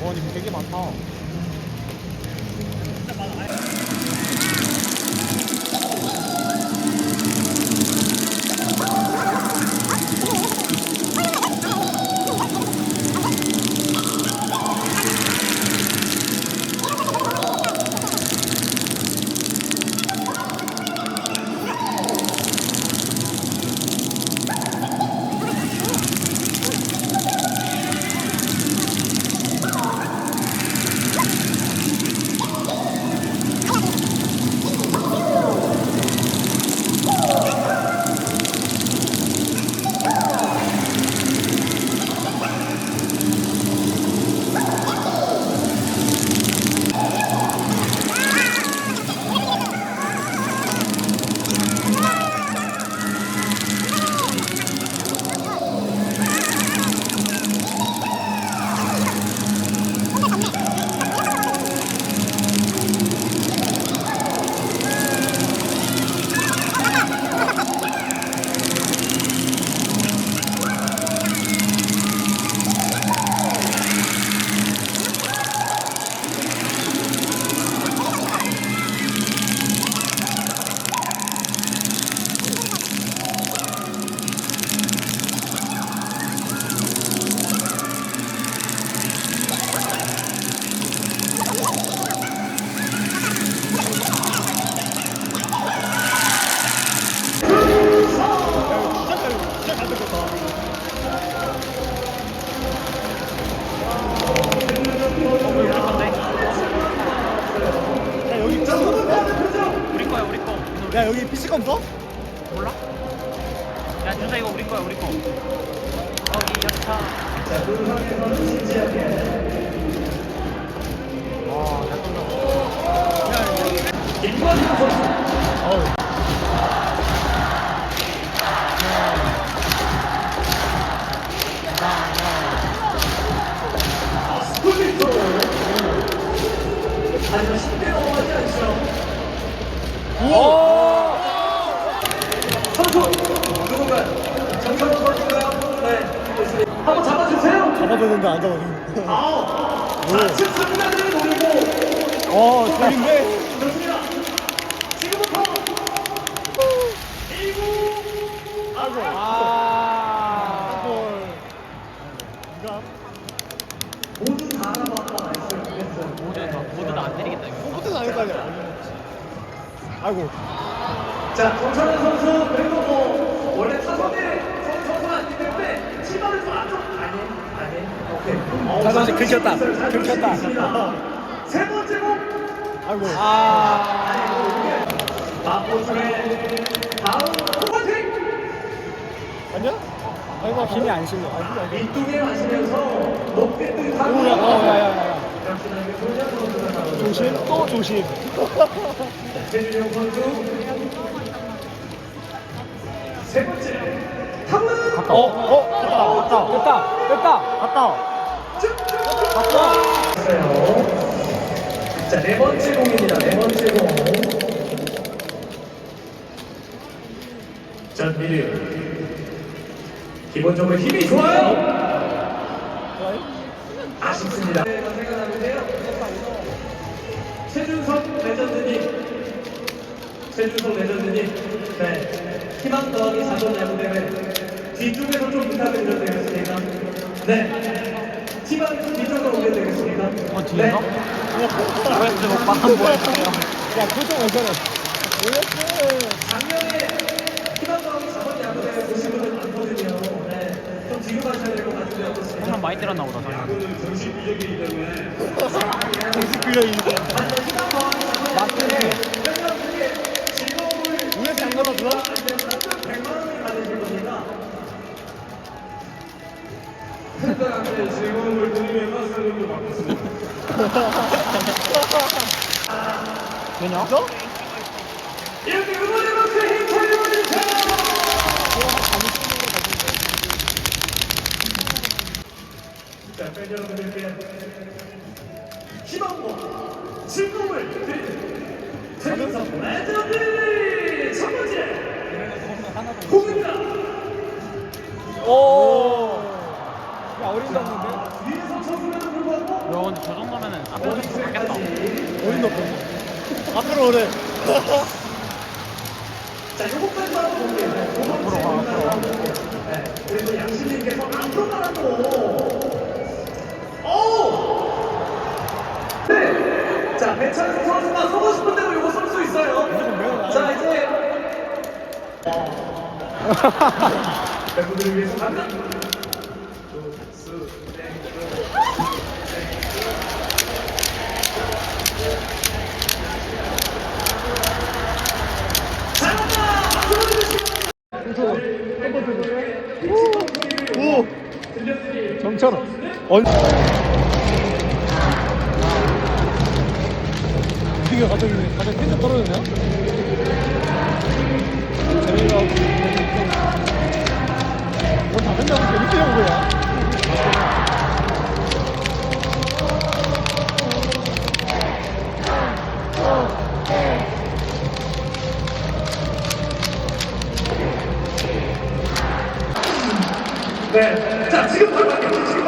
어, 와, 이 되게 많다. 여기 PC컴 써? 몰라? 야 준사 이거 우리 거야 우리 거 여기 여차 잡아주세요. 잡아줬는데 안. 아홉. 오. 자, 습관을 노리고. 어, 좋은데? 좋습니다. 지금부터 1구 아고. 아. 볼. 이거 모두 다 알아봤다. 말씀을 드렸어요. 모두 다 모두 다안 때리겠다 이거 포트는 아닐 거 아니야. 아이고. 자, 정찬현 선수 그리고 뭐 원래 타선에 선- 선수는 아니기 때문에 치마를 아니 오케이. 어, 자, 다시 자존심 긁혔다. 긁혔다. 세 번째 공. 아이고. 아 마포중의 다음 포커팅. 아니야? 아이고, 힘이 안 실려. 아, 힘이 안 실려. 이쪽에 마시면서 높게 뜬 오, 야, 어, 야, 야, 야. 조심, 또 조심. 최준영 선수 세 번째 탐문 어, 어, 됐다, 됐다, 됐다, 됐다. 갔다. 자, 네 번째 공입니다. 네 번째 공. 자, 미리. 기본적으로 힘이 좋아요. 아쉽습니다. 최준석 레전드님. 최준석 레전드님. 네. 희망 더하기 자전 야구대회. 뒤쪽에서 좀 부탁을 드려도 되겠습니까? 네. 희망이 좀 뒤쪽으로 오게 되겠습니까? 어, 뒤에서? OS 오빠 한 번. 야, 표정 왜 저래? 오예스. 작년에 희망 더하기 자전 야구대회 보신 분들 많거든요. 네. 좀 뒤로 가셔야 될 것 같은데 어떻습니까? 홈런 많이 때렸나 보다 저는 정식 빌려이니까. 맞네. 되냐? 이렇게 응원의 박수 힘차게 보내주세요. 자, 팬 여러분들께 희망과 즐거움을 드리는 최근성 레전드 첫 번째 공입니다. 오. 야, 어림도 없는데? 야 근데 저 정도면은 앞에서 좀 받겠다 어림도 없어. 앞으로 오래. 자, 한번 볼게요. 네, 앞으로 가, 앞으로 가. 네, 그리고 양신님께서 앞으로 가라고. 오! 네. 자, 배찬수 선수가 서고 싶은 대로 요거 쏠수 있어요. 자, 이제. 팬분들을 위해서 갑니다. 박수 보내주시고. 오. 정철. 언. 이게 갑자기 갑자기 텐션 떨어졌네요? 재민이가 네. 자, 지금 바로 갈게요. 지금